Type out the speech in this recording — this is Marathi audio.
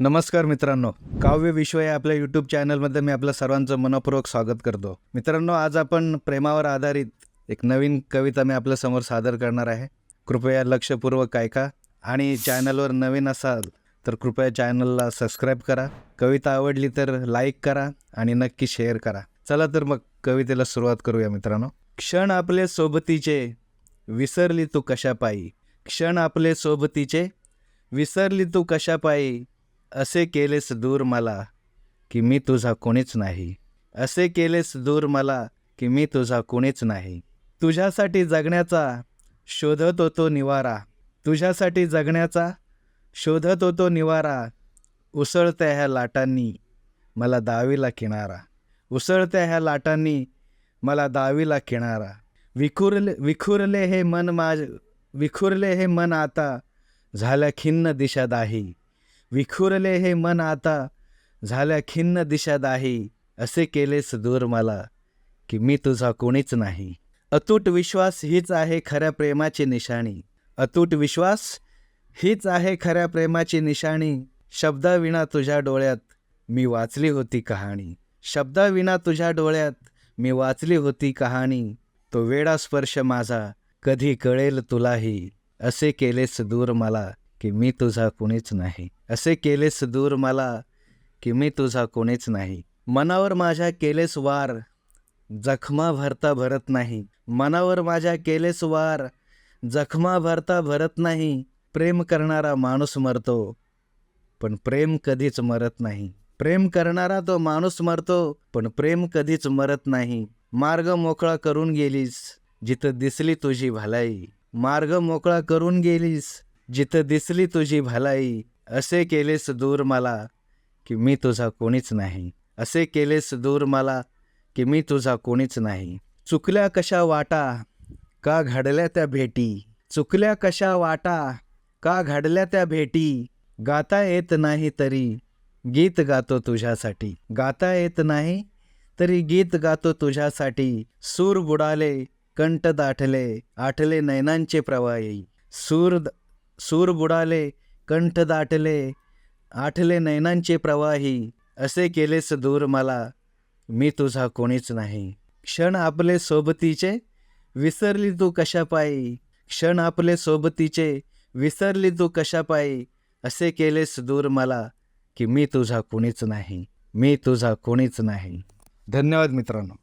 नमस्कार मित्रांनो. काव्य विश्व या आपल्या यूट्यूब चॅनलमध्ये मी आपलं सर्वांचं मनपूर्वक स्वागत करतो. मित्रांनो आज आपण प्रेमावर आधारित एक नवीन कविता मी आपल्यासमोर सादर करणार आहे. कृपया लक्षपूर्वक ऐका आणि चॅनलवर नवीन असाल तर कृपया चॅनलला सबस्क्राईब करा. कविता आवडली तर लाईक करा आणि नक्की शेअर करा. चला तर मग कवितेला सुरुवात करूया मित्रांनो. क्षण आपले सोबतीचे विसरली तू कशा पायी क्षण आपले सोबतीचे विसरली तू कशा पायी असे केलेस दूर मला की मी तुझा कोणीच नाही. असे केलेस दूर मला की मी तुझा कोणीच नाही. तुझ्यासाठी जगण्याचा शोधत होतो निवारा. तुझ्यासाठी जगण्याचा शोधत होतो निवारा. उसळत्या ह्या लाटांनी मला दावीला किनारा. उसळत्या ह्या लाटांनी मला दावीला किनारा. विखुरले विखुरले हे मन माझ विखुरले हे मन आता झाल्या खिन्न दिशा दाही. विखुरले हे मन आता. झाल्या खिन्न दिशा दाही असे केलेस दूर मला की मी तुझा कोणीच नाही. अतूट विश्वास हीच आहे खऱ्या प्रेमाची निशाणी. अतूट विश्वास हीच आहे खऱ्या प्रेमाची निशाणी. शब्दाविना तुझ्या डोळ्यात मी वाचली होती कहाणी. शब्दाविना तुझ्या डोळ्यात मी वाचली होती कहाणी. तो वेडा स्पर्श माझा कधी कळेल तुलाही. असे केलेस दूर मला की मी तुझा कोणीच नाही. असे केलेस दूर मला की मी तुझा कोणीच नाही. मनावर माझ्या केलेस वार जखमा भरता भरत नाही. मनावर माझ्या केलेस वार जखमा भरता भरत नाही. प्रेम करणारा माणूस मरतो पण प्रेम कधीच मरत नाही. प्रेम करणारा तो माणूस मरतो पण प्रेम कधीच मरत नाही. मार्ग मोकळा करून गेलीस जिथं दिसली तुझी भलाई. मार्ग मोकळा करून गेलीस जिथं दिसली तुझी भलाई असे केलेस दूर मला की मी तुझा कोणीच नाही. असे केलेस दूर मला की मी तुझा कोणीच नाही. चुकल्या कशा वाटा का घडल्या त्या भेटी? चुकल्या कशा वाटा का घडल्या त्या भेटी? गाता येत नाही तरी गीत गातो तुझ्यासाठी. गाता येत नाही तरी गीत गातो तुझ्यासाठी. सूर बुडाले कंठ दाटले आठले नैनांचे प्रवाही. सूर सूर बुडाले कंठ दाटले आठले नैनांचे प्रवाही असे केलेस दूर मला मी तुझा कोणीच नाही. क्षण आपले सोबतीचे विसरली तू कशा पायी? क्षण आपले सोबतीचे विसरली तू कशा पायी? असे केलेस दूर मला की मी तुझा कोणीच नाही. मी तुझा कोणीच नाही. धन्यवाद मित्रांनो.